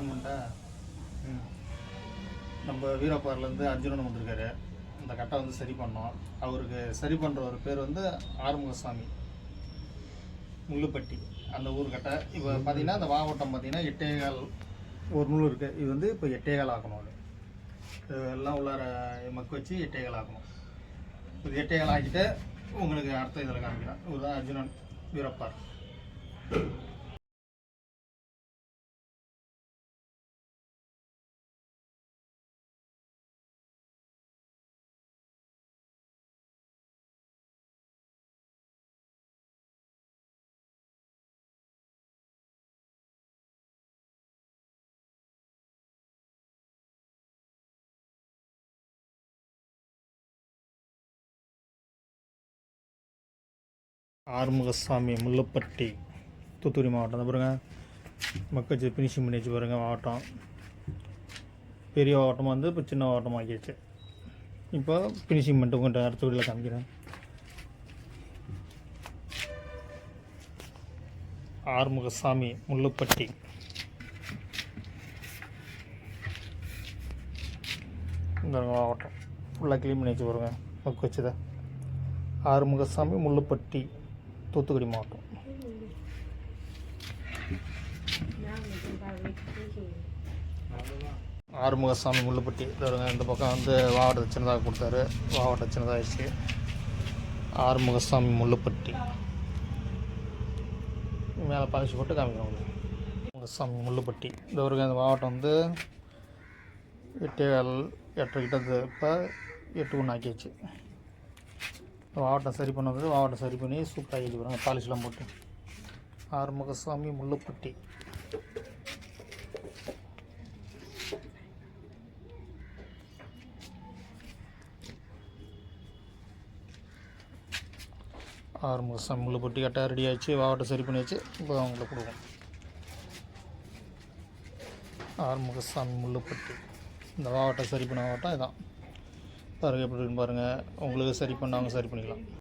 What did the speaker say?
On ம் நம்ம வீரப்பாரிலேருந்து அர்ஜுனன் வந்திருக்காரு. அந்த கட்டை வந்து சரி பண்ணோம். அவருக்கு சரி பண்ணுற ஒரு பேர் வந்து ஆறுமுகசாமி. முள்ளுப்பட்டி. அந்த ஊர் கட்டை. இப்போ பார்த்தீங்கன்னா அந்த மாவட்டம் பார்த்தீங்கன்னா எட்டேகால் ஒரு நூல் இருக்குது இது வந்து இப்போ எட்டேகால் ஆக்கணும் அது. எல்லாம் உள்ளார மக்கு வச்சு எட்டேகால் ஆக்கணும் இது எட்டேகால் ஆக்கிட்டு உங்களுக்கு அடுத்த இதில் காமிக்கிறேன். இதுதான் அர்ஜுனன் வீரப்பார். ஆறுமுகசாமி முள்ளப்பட்டி தூத்துக்குடி மாவட்டம் தான் பாருங்கள் மக்கள் ஃபினிஷிங் பண்ணி வச்சு மாவட்டம். பெரிய மாவட்டமாக வந்து இப்போ சின்ன மாவட்டமாக ஆக்கிடுச்சு இப்போ ஃபினிஷிங் பண்ணிட்டு உங்கள்கிட்ட அடுத்த வீடியோவில் காமிக்கிறேன். ஆறுமுகசாமி முள்ளப்பட்டி இந்த மாவட்டம். ஃபுல்லாக க்ளீன் பண்ணி வச்சு பாருங்கள் மக்கு வச்சுதான். ஆறுமுகசாமி முள்ளுப்பட்டி தூத்துக்குடி மாவட்டம் ஆறுமுகசாமி முள்ளுப்பட்டி வருங்க இந்த பக்கம் வந்து மாவட்ட சின்னதாக கொடுத்தாரு மாவட்ட சின்னதாகிடுச்சு ஆறுமுகசாமி முள்ளுப்பட்டி மேலே பாலிஷ் போட்டு காமிக்கிறோம் முகசாமி முள்ளுப்பட்டி இந்த ஒரு இந்த மாவட்டம் வந்து எட்டு கால் எட்டரை கிட்ட இப்போ எட்டு ஒன்று ஆக்கியாச்சு வாவட்டம் சரி பண்ணது மாவட்டம் சரி பண்ணி சூப்பராக எழுதி வராங்க பாலிஷ்லாம் போட்டு. ஆறுமுகசாமி முள்ளுப்பட்டி ஆறுமுகசாமி முள்ளுப்பட்டி கரெக்டாக ரெடி ஆச்சு மாவட்டம் சரி பண்ணியாச்சு இப்போ அவங்கள கொடுக்கும் ஆறுமுகசாமி முள்ளுப்பட்டி இந்த மாவட்டம் சரி பண்ண மாவட்டம் இதான். பாருங்கள் எப்படி இருக்குன்னு பாருங்கள் உங்களுக்கு சரி பண்ணாங்க சரி பண்ணிக்கலாம்.